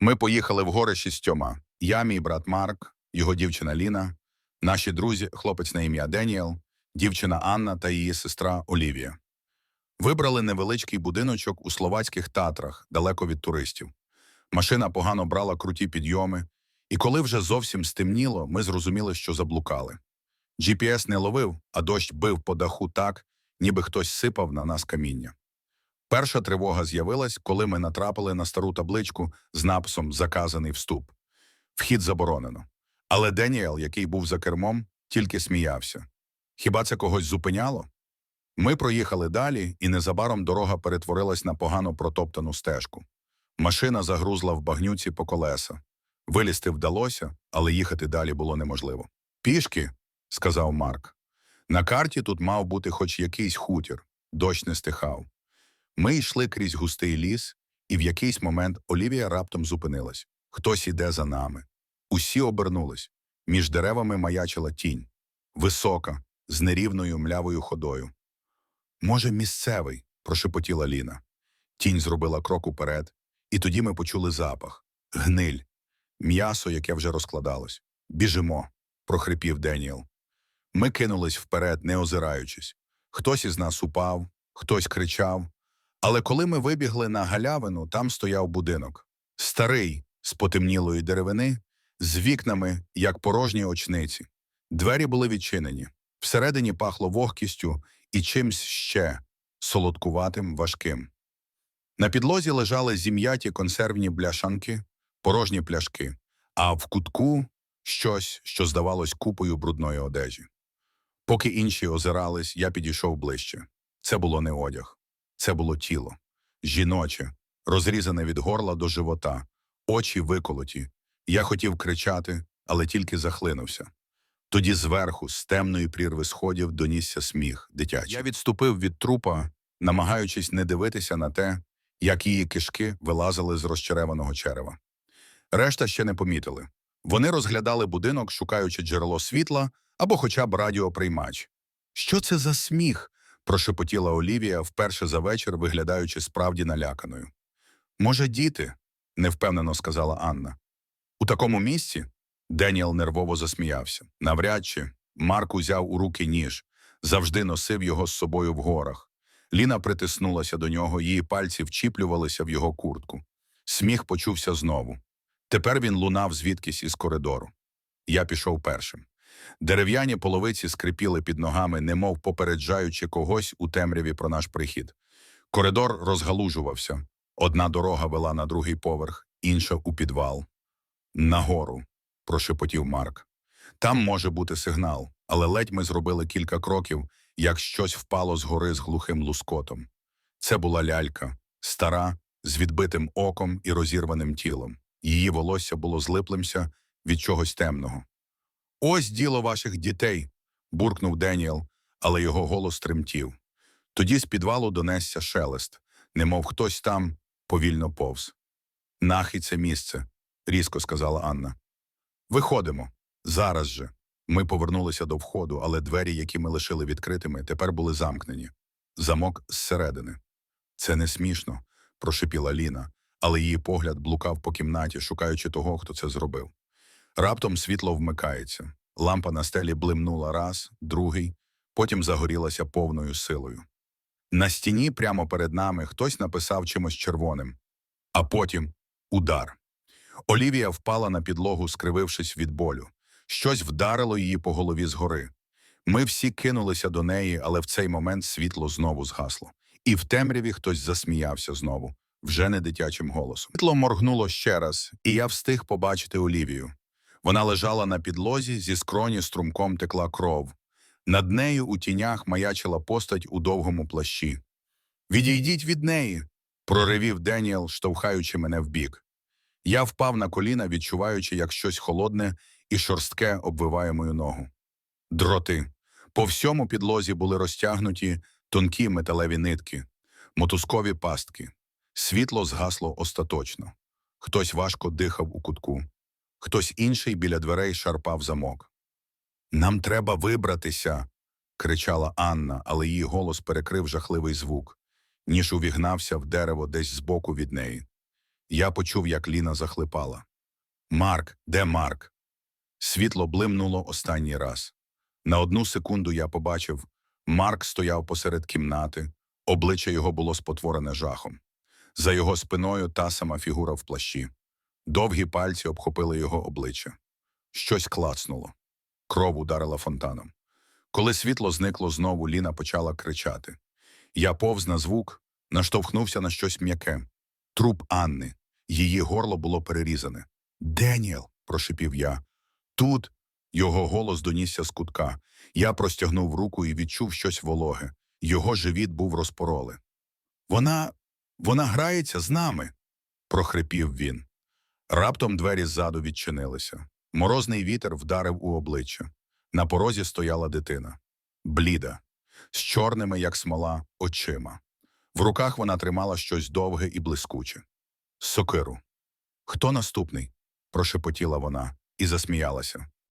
Ми поїхали в гори шістьома. Я, мій брат Марк, його дівчина Ліна, наші друзі, хлопець на ім'я Деніел, дівчина Анна та її сестра Олівія. Вибрали невеличкий будиночок у словацьких татрах, далеко від туристів. Машина погано брала круті підйоми, і коли вже зовсім стемніло, ми зрозуміли, що заблукали. GPS не ловив, а дощ бив по даху так, ніби хтось сипав на нас каміння. Перша тривога з'явилась, коли ми натрапили на стару табличку з написом Заказаний вступ. Вхід заборонено. Але Деніел, який був за кермом, тільки сміявся. Хіба це когось зупиняло? Ми проїхали далі, і незабаром дорога перетворилась на погано протоптану стежку. Машина загрузла в багнюці по колеса. Вилізти вдалося, але їхати далі було неможливо. Пішки, сказав Марк. На карті тут мав бути хоч якийсь хутір, дощ не стихав. Ми йшли крізь густий ліс, і в якийсь момент Олівія раптом зупинилась. Хтось іде за нами. Усі обернулись. Між деревами маячила тінь. Висока, з нерівною млявою ходою. Може, місцевий, прошепотіла Ліна. Тінь зробила крок уперед, і тоді ми почули запах. Гниль. М'ясо, яке вже розкладалось. Біжимо, прохрипів Деніел. Ми кинулись вперед, не озираючись. Хтось із нас упав, хтось кричав. Але коли ми вибігли на галявину, там стояв будинок. Старий, з потемнілої деревини, з вікнами, як порожні очниці. Двері були відчинені. Всередині пахло вогкістю і чимсь ще солодкуватим, важким. На підлозі лежали зім'яті консервні бляшанки, порожні пляшки, а в кутку щось, що здавалось купою брудної одежі. Поки інші озирались, я підійшов ближче. Це було не одяг, це було тіло, жіноче, розрізане від горла до живота, очі виколоті. Я хотів кричати, але тільки захлинувся. Тоді зверху, з темної прірви сходів, донісся сміх дитячий. Я відступив від трупа, намагаючись не дивитися на те, як її кишки вилазили з розчереваного черева. Решта ще не помітили. Вони розглядали будинок, шукаючи джерело світла або хоча б радіоприймач. Що це за сміх? Прошепотіла Олівія вперше за вечір, виглядаючи справді наляканою. Може, діти? невпевнено сказала Анна. У такому місці Деніел нервово засміявся. Навряд чи Марк узяв у руки ніж, завжди носив його з собою в горах. Ліна притиснулася до нього, її пальці вчіплювалися в його куртку. Сміх почувся знову. Тепер він лунав звідкись із коридору. Я пішов першим. Дерев'яні половиці скрипіли під ногами, немов попереджаючи когось у темряві про наш прихід. Коридор розгалужувався. Одна дорога вела на другий поверх, інша у підвал. Нагору, прошепотів Марк. Там може бути сигнал, але ледь ми зробили кілька кроків, як щось впало згори з глухим лускотом. Це була лялька, стара, з відбитим оком і розірваним тілом. Її волосся було злиплимся від чогось темного. Ось діло ваших дітей, буркнув Деніел, але його голос тремтів. Тоді з підвалу донесся шелест, немов хтось там повільно повз. Нахи це місце, різко сказала Анна. Виходимо. Зараз же. Ми повернулися до входу, але двері, які ми лишили відкритими, тепер були замкнені. Замок зсередини. Це не смішно, прошепіла Ліна, але її погляд блукав по кімнаті, шукаючи того, хто це зробив. Раптом світло вмикається. Лампа на стелі блимнула раз, другий, потім загорілася повною силою. На стіні прямо перед нами хтось написав чимось червоним, а потім удар. Олівія впала на підлогу, скривившись від болю. Щось вдарило її по голові згори. Ми всі кинулися до неї, але в цей момент світло знову згасло. І в темряві хтось засміявся знову, вже не дитячим голосом. Світло моргнуло ще раз, і я встиг побачити Олівію. Вона лежала на підлозі, зі скроні струмком текла кров. Над нею у тінях маячила постать у довгому плащі. Відійдіть від неї, проривів Деніел, штовхаючи мене вбік. Я впав на коліна, відчуваючи, як щось холодне і шорстке обвиває мою ногу. Дроти. По всьому підлозі були розтягнуті тонкі металеві нитки, мотузкові пастки. Світло згасло остаточно. Хтось важко дихав у кутку. Хтось інший біля дверей шарпав замок. Нам треба вибратися. кричала Анна, але її голос перекрив жахливий звук, ніж увігнався в дерево десь збоку від неї. Я почув, як Ліна захлипала. Марк, де Марк? Світло блимнуло останній раз. На одну секунду я побачив, Марк стояв посеред кімнати, обличчя його було спотворене жахом. За його спиною та сама фігура в плащі. Довгі пальці обхопили його обличчя. Щось клацнуло. Кров ударила фонтаном. Коли світло зникло знову, Ліна почала кричати. Я повз на звук, наштовхнувся на щось м'яке. Труп Анни. Її горло було перерізане. Деніел, прошипів я. Тут його голос донісся з кутка. Я простягнув руку і відчув щось вологе. Його живіт був розпороли. Вона. вона грається з нами, прохрипів він. Раптом двері ззаду відчинилися. Морозний вітер вдарив у обличчя. На порозі стояла дитина. Бліда, з чорними, як смола, очима. В руках вона тримала щось довге і блискуче. Сокиру. Хто наступний? прошепотіла вона і засміялася.